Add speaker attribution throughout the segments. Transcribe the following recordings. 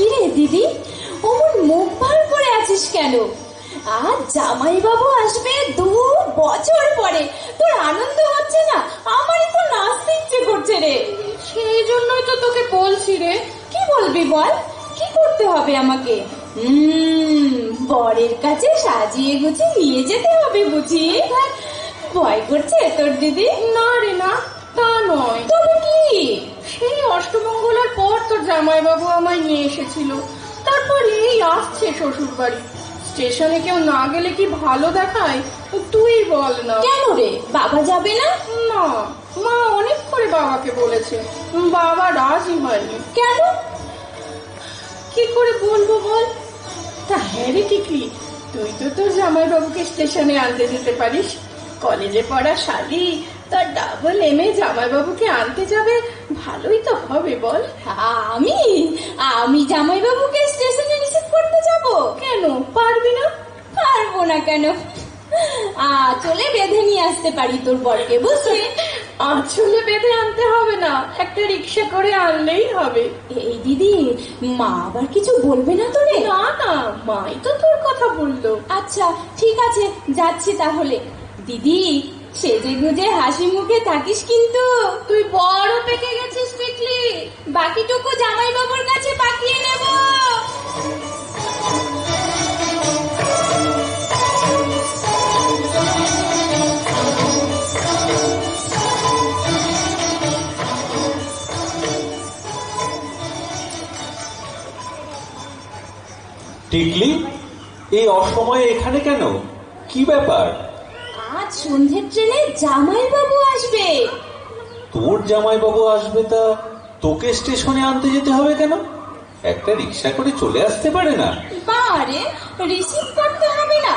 Speaker 1: কি রে দিদি? অমন মুখ ভার করে আছিস কেন? আজ জামাই বাবু আসবে দু বছর পরে। তোর আনন্দ হচ্ছে না? আমারই তো নাচতে ইচ্ছে করছে রে।
Speaker 2: সেই জন্যই তো তোকে বলছি রে।
Speaker 1: কি বলবি বল? কি করতে হবে আমাকে? হুম বরের কাছে সাজিয়ে গুছিয়ে নিয়ে যেতে হবে বুঝি? ভয় করছে তোর দিদি?
Speaker 2: না রে না তা নয়।
Speaker 1: তবে কি?
Speaker 2: সেই অষ্টমঙ্গলার পর তোর জামাইবাবু আমায় নিয়ে এসেছিল। তারপর এই আসছে শ্বশুর বাড়ি স্টেশনে কেউ না গেলে কি ভালো দেখায়? তুই বল না।
Speaker 1: কেন রে? বাবা যাবে না?
Speaker 2: না মা অনেক করে বাবাকে বলেছে। বাবা রাজি হয়নি।
Speaker 1: কেন?
Speaker 2: কি করে বলব বল? তা হ্যাঁ রে টিকলি তুই তো তোর জামাইবাবুকে স্টেশনে আনতে যেতে পারিস। কলেজে পড়া শালি তার ডাবল এমে জামাইবাবুকে আনতে যাবে? ভালোই তো হবে বল।
Speaker 1: আমি? আমি জামাই বাবুকে স্টেশনে রিসিভ করতে যাব।
Speaker 2: কেন? পারবি না?
Speaker 1: পারব না কেন? আ চলে বেঁধে নিয়ে আসতে পারি তোর বরকে বুঝলি?
Speaker 2: আঁচলে বেঁধে আনতে হবে না একটা রিক্সা করে আনলেই হবে।
Speaker 1: এই দিদি মা আবার কিছু বলবে না তোরে?
Speaker 2: না না মাই তো তোর কথা বলল।
Speaker 1: আচ্ছা ঠিক আছে যাচ্ছি তাহলে। দিদি সেজে গুজে হাসি মুখে থাকিস কিন্তু। তুই বড় পেকে গেছিস টিকলি বাকিটুকু জামাই বাবুর কাছে নেব।
Speaker 3: টিকলি এই অসময়ে এখানে কেন? কি ব্যাপার?
Speaker 1: সন্ধ্যের ট্রেনে জামাই বাবু আসবে।
Speaker 3: তোর জামাইবাবু আসবে তা তোকে স্টেশনে আনতে যেতে হবে কেন? একটা রিক্সা করে চলে আসতে পারে না।
Speaker 1: বারে রিসিভ করতে হবে না।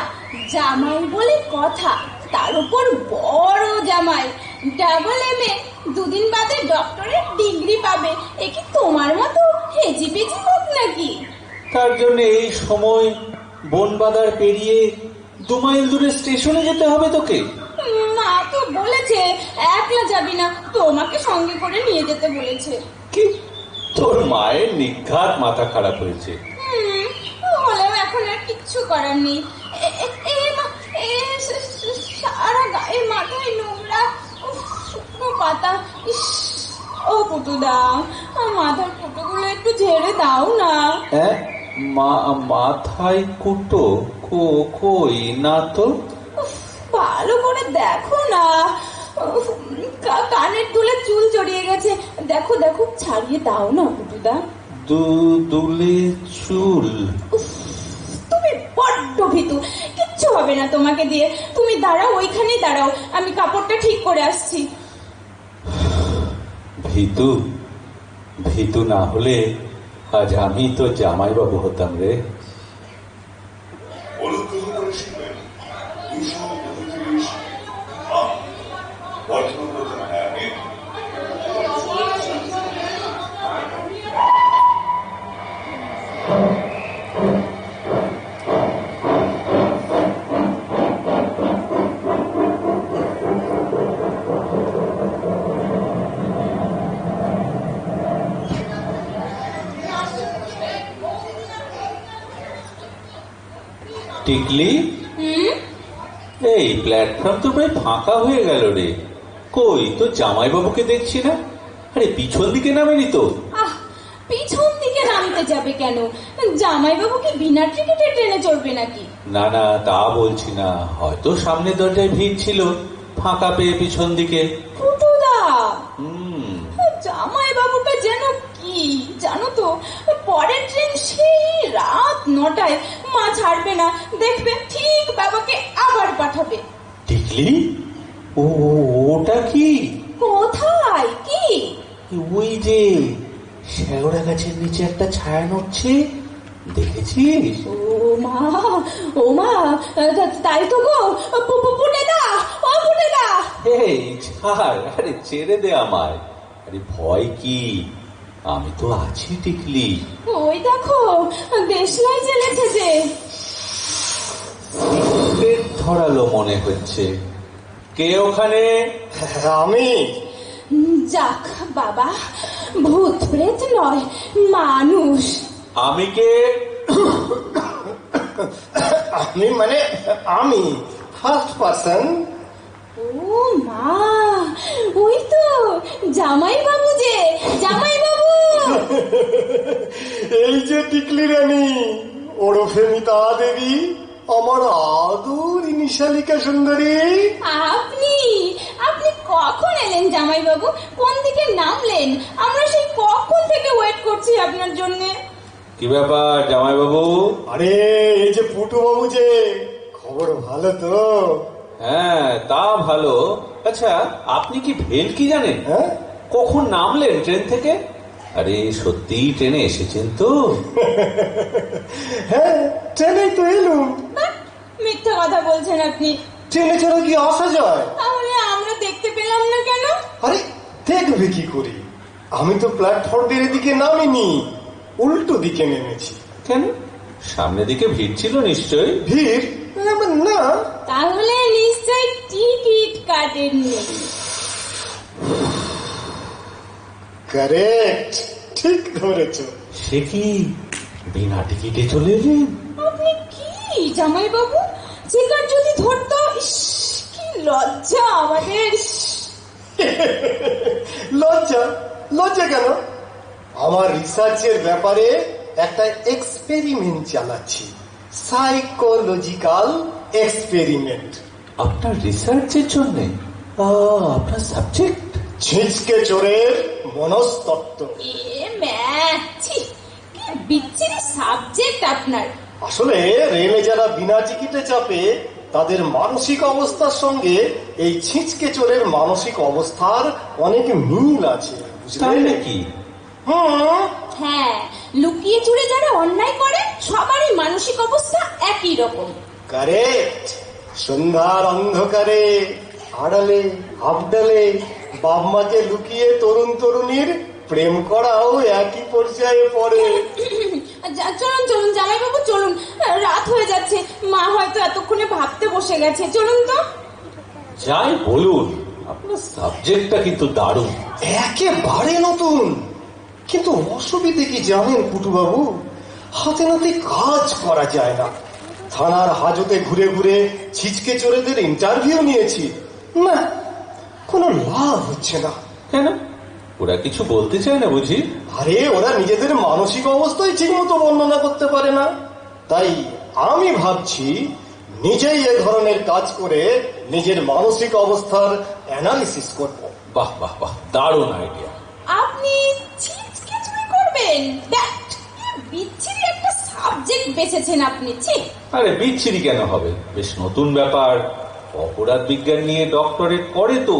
Speaker 1: জামাই বলে কথা তার উপর বড় জামাই। ডাবল এম এ দুদিন বাদে ডক্টরের ডিগ্রি পাবে। এ কি তোমার মতো হেজি পেজি লোক নাকি?
Speaker 3: তার জন্য এই সময় বনবাদার পেরিয়ে দু মাইল দূরে স্টেশনে যেতে হবে তোকে।
Speaker 1: মা তো বলেছে একলা যাবি না তোমাকে সঙ্গে করে নিয়ে যেতে বলেছে।
Speaker 3: কি? তোর মায়ের নিঘাত মাথা খারাপ হয়েছে।
Speaker 1: হলেও এখন আর কিচ্ছু করার নেই। সারা গায়ে মাথায় নোংরা শুকনো পাতা। ও পুটুদা মাথার ফুটোগুলো একটু ঝেড়ে দাও না।
Speaker 3: হ্যাঁ? মা মাথায় কুটো কো কই না তো?
Speaker 1: ভালো করে দেখো না। কানের দুলে চুল জড়িয়ে গেছে। দেখো দেখো ছাড়িয়ে দাও না পুটুদা
Speaker 3: দু দুলে চুল।
Speaker 1: তুমি বড্ড ভীতু। কিচ্ছু হবে না তোমাকে দিয়ে। তুমি দাঁড়াও ওইখানেই দাঁড়াও। আমি কাপড়টা ঠিক করে আসছি।
Speaker 3: ভীতু ভীতু না হলে আজ আমি তো জামাইবাবু হতাম রে টিকলি? এই প্ল্যাটফর্ম তো প্রায় ফাঁকা হয়ে গেল রে। কই তো জামাইবাবুকে দেখছি না? আরে পিছন দিকে নামেনি তো।
Speaker 1: পিছন দিকে নামতে যাবে কেন? জামাইবাবু কি বিনা টিকিটে ট্রেনে চড়বে নাকি?
Speaker 3: না না তা বলছি না। হয়তো সামনের দরজায় ভিড় ছিল ফাঁকা পেয়ে পিছন দিকে।
Speaker 1: ফুটুদা
Speaker 3: হুম।
Speaker 1: জামাইবাবুটা যেন কি জানো তো? পরের ট্রেন সেই রাত নটায় মা ছাড়বে না। দেখবে ঠিক বাবাকে আবার পাঠাবে।
Speaker 3: টিকলি ও ওটা কি?
Speaker 1: কোথায়? কি?
Speaker 3: ওই যে শ্যাওড়া গাছের নিচে একটা ছায়া নড়ছে। দেখেছিস?
Speaker 1: ও মা ও মা তাই তো গো। পুনেদা ও পুনেদা
Speaker 3: এই ছাড় আরে ছেড়ে দে আমায়। আরে ভয় কি? আমি তো আছি টিকলি
Speaker 1: ওই দেখো দেশলাই জ্বেলেছে যে।
Speaker 3: পেট ধরালো মনে হচ্ছে। কে ওখানে?
Speaker 4: আমি।
Speaker 1: যাক বাবা ভূত প্রেত নয় মানুষ।
Speaker 3: আমি কে?
Speaker 4: আমি মানে আমি ফার্স্ট পার্সন
Speaker 1: ও মা ওই তো জামাই বাবু যে জামাই বাবু
Speaker 4: এই যে টিকলি রানী ওরফে মিতা দেবী আমার আদর নিশালিকা সুন্দরী।
Speaker 1: আপনি আপনি কখন এলেন জামাই বাবু কোন দিকে নামলেন? আমরা সেই কখন থেকে ওয়েট করছি আপনার জন্যে?
Speaker 3: কি ব্যাপার জামাইবাবু?
Speaker 4: আরে এই যে পুটু বাবু যে খবর ভালো তো।
Speaker 3: হ্যাঁ তা ভালো। আচ্ছা আপনি কি ভেলকি জানেন?
Speaker 4: হ্যাঁ?
Speaker 3: কখন নামলেন ট্রেন থেকে? আরে সত্যিই ট্রেনে এসেছেন তো।
Speaker 4: হ্যাঁ ট্রেনে তো
Speaker 1: বাহ, মিথ্যা কথা বলছেন আপনি।
Speaker 4: ট্রেনে ছাড়া কি আসা যায়
Speaker 1: তাহলে আমরা দেখতে পেলাম না কেন?
Speaker 4: আরে দেখবে কি করি? আমি তো প্ল্যাটফর্মের এদিকে নামিনি উল্টো দিকে নেমেছি।
Speaker 3: কেন? সামনের দিকে ভিড় ছিল নিশ্চয়ই।
Speaker 4: ভিড়? না।
Speaker 1: তাহলে নিশ্চয় টিকিট কাটেননি
Speaker 4: কারেক্ট ঠিক ধরেছ।
Speaker 3: সে কি বিনা টিকিটে চলে এলেন
Speaker 1: আপনি কি জামাই বাবু চেকার যদি ধরতো ইস, কি লজ্জা আমাদের।
Speaker 4: লজ্জা? লজ্জা কেন? আমার রিসার্চের ব্যাপারে একটা এক্সপেরিমেন্ট চালাচ্ছি। সাইকোলজিক্যাল এক্সপেরিমেন্ট
Speaker 3: আপনার রিসার্চের জন্য আপনার সাবজেক্ট
Speaker 4: ছিঁচকে চোরের মনস্তত্ত্ব।
Speaker 1: বিচ্ছিরি সাবজেক্ট আপনার।
Speaker 4: আসলে রেলে যারা বিনা টিকিটে চাপে তাদের মানসিক অবস্থার সঙ্গে এই ছিঁচকে চোরের মানসিক অবস্থার অনেক মিল আছে
Speaker 3: তাই
Speaker 4: বুঝলে
Speaker 3: নাকি?
Speaker 4: হুম।
Speaker 1: হ্যাঁ লুকিয়ে চুরে যারা অন্যায় করে সবারই মানসিক অবস্থা একই রকম।
Speaker 4: কারেক্ট সন্ধ্যার অন্ধকারে আড়ালে আবডালে বাপ মাকে লুকিয়ে তরুণ তরুণীর প্রেম করাও একই পর্যায়ে পড়ে।
Speaker 1: যা- চলুন চলুন জামাই বাবু চলুন। রাত হয়ে যাচ্ছে। মা হয়তো এতক্ষণে ভাবতে বসে গেছে। চলুন তো।
Speaker 3: যাই বলুন আপনার সাবজেক্টটা কিন্তু দারুণ।
Speaker 4: একেবারে নতুন। কিন্তু অসুবিধে কি জানেন পুটুবাবু হাতে নাতে কাজ করা যায় না। থানার হাজতে ঘুরে ঘুরে ছিচকে চোরেদের ইন্টারভিউ নিয়েছি। না কোনো লাভ হচ্ছে না।
Speaker 3: কেন? ওরা কিছু বলতে চায় না বুঝি?
Speaker 4: আরে ওরা নিজেদের মানসিক অবস্থাই ঠিক মতো বর্ণনা করতে পারে না। তাই আমি ভাবছি নিজেই এ ধরনের কাজ করে নিজের মানসিক অবস্থার অ্যানালিসিস করব।
Speaker 3: বাহ বাহ বাহ দারুণ আইডিয়া
Speaker 1: আপনি করবেন? একটা সাবজেক্ট বেছেছেন আপনি ছি।
Speaker 3: আরে বিচ্ছিরি কেন হবে? বেশ নতুন ব্যাপার। অপরাধ বিজ্ঞান নিয়ে ডক্টরেট করে তো।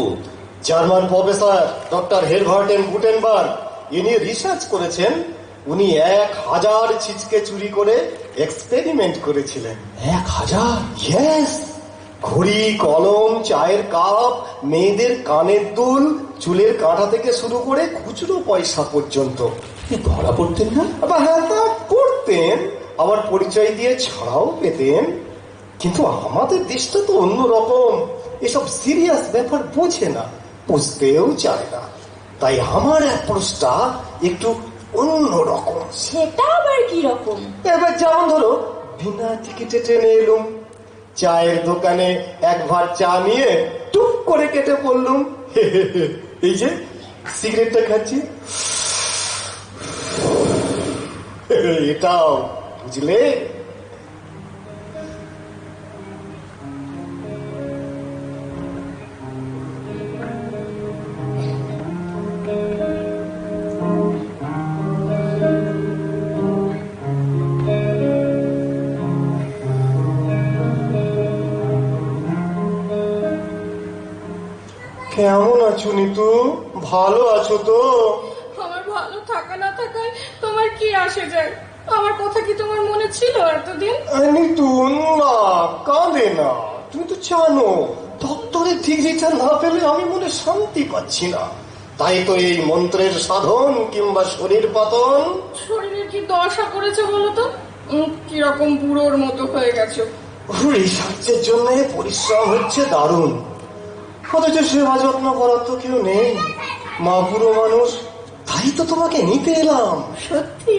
Speaker 4: জার্মান প্রফেসর ডক্টর হেরভার্টেন গুটেনবার্গ ইনি রিসার্চ করেছেন উনি এক হাজার ছিচকে চুরি করে এক্সপেরিমেন্ট করেছিলেন।
Speaker 3: এক হাজার?
Speaker 4: ইয়েস ঘড়ি কলম চায়ের কাপ মেয়েদের কানের দুল চুলের কাঁটা থেকে শুরু করে খুচরো পয়সা পর্যন্ত।
Speaker 3: কি ধরা পড়তেন না?
Speaker 4: হ্যাঁ করতেন আবার পরিচয় দিয়ে ছাড়াও পেতেন। কিন্তু আমাদের দেশটা তো অন্যরকম। এসব সিরিয়াস ব্যাপার বোঝে না বুঝতেও চায় না। তাই আমার অ্যাপ্রোচটা একটু অন্যরকম।
Speaker 1: সেটা আবার কি রকম?
Speaker 4: এবার যেমন ধরো বিনা টিকিটে ট্রেনে এলুম। চায়ের দোকানে এক ভাত চা নিয়ে টুক করে কেটে পড়লুম। এই যে সিগারেটটা খাচ্ছি। এটাও বুঝলে কেমন আছো নিতু? ভালো আছো তো?
Speaker 2: আমার ভালো থাকা না থাকায় তোমার কি আসে যায়? আমার কথা কি তোমার মনে ছিল এতদিন?
Speaker 4: আরে নিতু না কাঁদে না। তুমি তো জানো ডক্টরের ডিগ্রিটা না পেলে আমি মনে শান্তি পাচ্ছি না। তাই তো এই মন্ত্রের সাধন কিংবা শরীর পাতন।
Speaker 2: শরীরের কি দশা করেছে বলো তো? উম, কীরকম বুড়োর মতো হয়ে গেছো।
Speaker 4: রিসার্চের জন্য পরিশ্রম হচ্ছে দারুণ। অথচ সেবা যত্ন করার তো কেউ নেই। মা পুরো মানুষ তাই তো তোমাকে নিতে এলাম
Speaker 2: সত্যি